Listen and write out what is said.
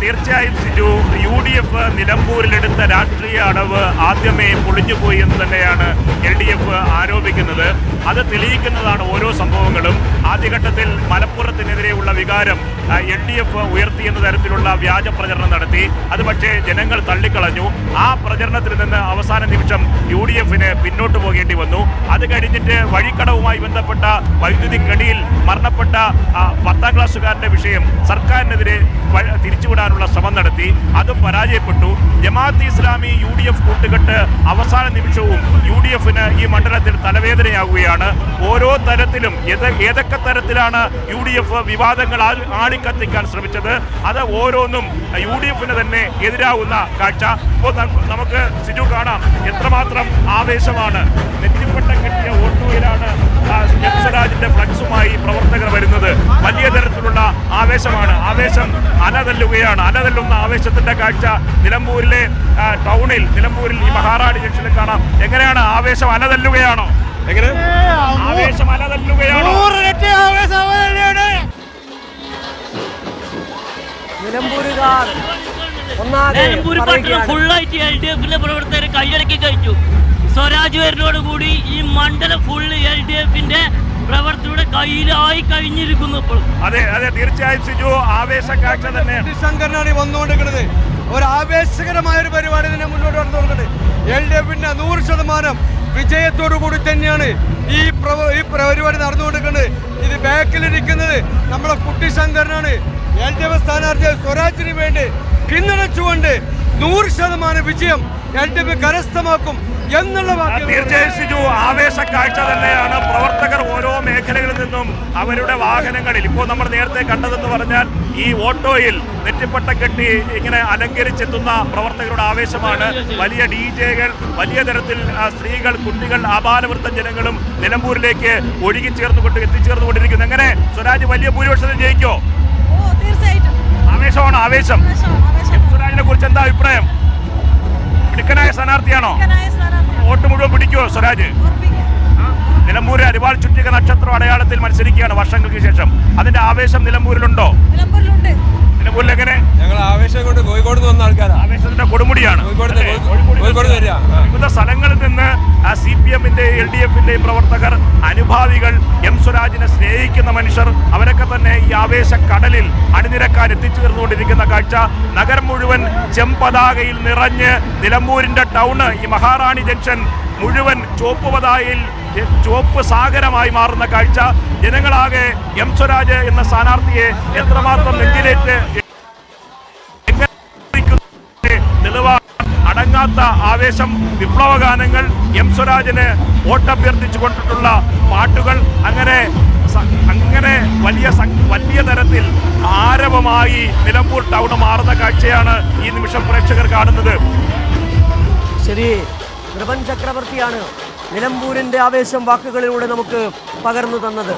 തീർച്ചയായും Siju U D F നിലമ്പൂരിലെടുത്ത രാഷ്ട്രീയ അടവ് ആദ്യമേ പൊളിഞ്ഞുപോയി എന്ന് തന്നെയാണ് എൽ ഡി എഫ് ആരോപിക്കുന്നത്. അത് തെളിയിക്കുന്നതാണ് ഓരോ സംഭവങ്ങളും. ആദ്യഘട്ടത്തിൽ മലപ്പുറത്തിനെതിരെയുള്ള വികാരം എൽ ഡി എഫ് ഉയർത്തിയെന്ന തരത്തിലുള്ള വ്യാജ പ്രചരണം നടത്തി. അത് പക്ഷേ ജനങ്ങൾ തള്ളിക്കളഞ്ഞു. ആ പ്രചരണത്തിൽ നിന്ന് അവസാന നിമിഷം യു ഡി എഫിന് പിന്നോട്ട് പോകേണ്ടി വന്നു. അത് കഴിഞ്ഞിട്ട് വഴിക്കടവുമായി ബന്ധപ്പെട്ട വൈദ്യുതി കടിയിൽ മരണപ്പെട്ട പത്താം ക്ലാസ്സുകാരന്റെ വിഷയം സർക്കാരിനെതിരെ തിരിച്ചുവിടാനുള്ള ശ്രമം നടത്തി. അതും പരാജയപ്പെട്ടു. Jamaat Islami U D F കൂട്ടുകെട്ട് അവസാന നിമിഷവും യു ഡി എഫിന് ഈ മണ്ഡലത്തിൽ തലവേദനയാകുകയാണ് ഓരോ തരത്തിലും ഏത് ഏതൊക്കെ തരത്തിലാണ് യു ഡി എഫ് വിവാദങ്ങൾ ആളി- ആളിക്കത്തിക്കാൻ ശ്രമിച്ചത്. അത് ഓരോന്നും യു ഡി എഫിന് തന്നെ എതിരാകുന്ന കാഴ്ച. ഇപ്പോൾ നമുക്ക് സിജു കാണാം. എത്രമാത്രം ആവേശമാണ്. നെറ്റിപ്പട്ട കെട്ടിയ ഓട്ടോയിലാണ് സ്വരാജിന്റെ ഫ്ലക്സുമായി പ്രവർത്തകർ വരുന്നത്. വലിയ തരത്തിലുള്ള ആവേശമാണ്. ആവേശം അനതല്ലുകയാണ് അനതല്ലുന്ന ആവേശത്തിന്റെ കാഴ്ച നിലമ്പൂരിലെ ടൗണിൽ നിലമ്പൂരിൽ ഈ മഹാറാണി ജംഗ്ഷനിൽ കാണാം. എങ്ങനെയാണ് ആവേശം അലതല്ലുകയാണോ? എങ്ങനെ? നിലമ്പൂർ പട്ടണം ഫുള്ളായിട്ട് എൽ ഡി എഫിലെ പ്രവർത്തകർ കൈയടക്കി കഴിഞ്ഞു. സ്വരാജ് കൂടി ഈ മണ്ഡലം ഫുള്ള് എൽ ഡി എഫിന്റെ പ്രവർത്തകരുടെ കയ്യിലായി കഴിഞ്ഞിരിക്കുന്നു ഇപ്പോൾ. അതെ അതെ തീർച്ചയായും സിജു ആവേശക്കാഴ്ച വന്നുകൊണ്ടിരിക്കുന്നത്. ഒരു ആവേശകരമായ ഒരു പരിപാടി തന്നെ മുന്നോട്ട് നടന്നുകൊണ്ടിരിക്കുന്നത് എൽ ഡി എഫിന്റെ നൂറ് ശതമാനം വിജയത്തോടു കൂടി തന്നെയാണ് ഈ ഈ പരിപാടി നടന്നുകൊണ്ടിരിക്കുന്നത്. ഇത് ബാക്കിലിരിക്കുന്നത് നമ്മുടെ കുട്ടി ശങ്കരനാണ്. എൽ ഡി എഫ് സ്ഥാനാർത്ഥി സ്വരാജിന് വേണ്ടി പിന്തുണച്ചുകൊണ്ട് നൂറ് ശതമാനം വിജയം എൽ ഡി എഫ് കരസ്ഥമാക്കും എന്നുള്ള തീർച്ചയായും ആവേശ കാഴ്ച തന്നെയാണ്. പ്രവർത്തകർ ഓരോ മേഖലകളിൽ നിന്നും അവരുടെ വാഹനങ്ങളിൽ ഇപ്പോൾ നമ്മൾ നേരത്തെ കണ്ടതെന്ന് പറഞ്ഞാൽ ഈ ഓട്ടോയിൽ നെറ്റിപ്പട്ട കെട്ടി ഇങ്ങനെ അലങ്കരിച്ചെത്തുന്ന പ്രവർത്തകരുടെ ആവേശമാണ്. വലിയ ഡി ജെകൾ വലിയ തരത്തിൽ സ്ത്രീകൾ കുട്ടികൾ അപാലവൃത്ത ജനങ്ങളും നിലമ്പൂരിലേക്ക് ഒഴുകി ചേർന്നുകൊണ്ട് എത്തിച്ചേർന്നുകൊണ്ടിരിക്കുന്നു. എങ്ങനെ? സ്വരാജ് വലിയ ഭൂരിപക്ഷത്തിൽ ജയിക്കോ? ആവേശമാണ്? ആവേശം. സ്വരാജിനെ കുറിച്ച് എന്താ അഭിപ്രായം? മിടുക്കനായ സ്ഥാനാർത്ഥിയാണോ. വോട്ട് മുഴുവൻ പിടിക്കുമോ സ്വരാജ്? ഉറപ്പിക്കാം. നിലമ്പൂര് അരിവാൾ ചുറ്റിക നക്ഷത്ര അടയാളത്തിൽ മത്സരിക്കുകയാണ് വർഷങ്ങൾക്ക് ശേഷം. അതിന്റെ ആവേശം നിലമ്പൂരിലുണ്ടോ? നിലമ്പൂരിൽ എങ്ങനെ? ഞങ്ങൾ ആവേശം കൊണ്ട് കോഴിക്കോട് വന്ന ആൾക്കാരാണ് ആവേശത്തിന്റെ കൊടുമുടിയാണ്. വിവിധ സ്ഥലങ്ങളിൽ നിന്ന് സി പി എമ്മിന്റെ എൽ ഡി എഫിന്റെയും പ്രവർത്തകർ അനുഭാവികൾ എം സ്വരാജിനെ സ്നേഹിക്കുന്ന മനുഷ്യർ അവരൊക്കെ തന്നെ ഈ ആവേശ കടലിൽ അണിനിരക്കാൻ എത്തിച്ചേർന്നുകൊണ്ടിരിക്കുന്ന കാഴ്ച. നഗരം മുഴുവൻ ചെമ്പതാകയിൽ നിറഞ്ഞ് നിലമ്പൂരിന്റെ ടൗണ് ഈ മഹാറാണി ജംഗ്ഷൻ മുഴുവൻ ചുവപ്പ് പതാകയിൽ ചുവപ്പ് സാഗരമായി മാറുന്ന കാഴ്ച. ജനങ്ങളാകെ എം സ്വരാജ് എന്ന സ്ഥാനാർത്ഥിയെ എത്രമാത്രം നെഞ്ചിലേറ്റ് അടങ്ങാത്ത ആവേശം വിപ്ലവഗാനങ്ങൾ എം സ്വരാജിന് വോട്ടഭ്യർത്ഥിച്ചു കൊണ്ടിട്ടുള്ള പാട്ടുകൾ. അങ്ങനെ അങ്ങനെ വലിയ വലിയ തരത്തിൽ ആരവമായി നിലമ്പൂർ ടൗൺ മാറുന്ന കാഴ്ചയാണ് ഈ നിമിഷം പ്രേക്ഷകർ കാണുന്നത്. ശരി കൃപൻ ചക്രവർത്തിയാണ് നിലമ്പൂരിന്റെ ആവേശം വാക്കുകളിലൂടെ നമുക്ക് പകർന്നു തന്നത്.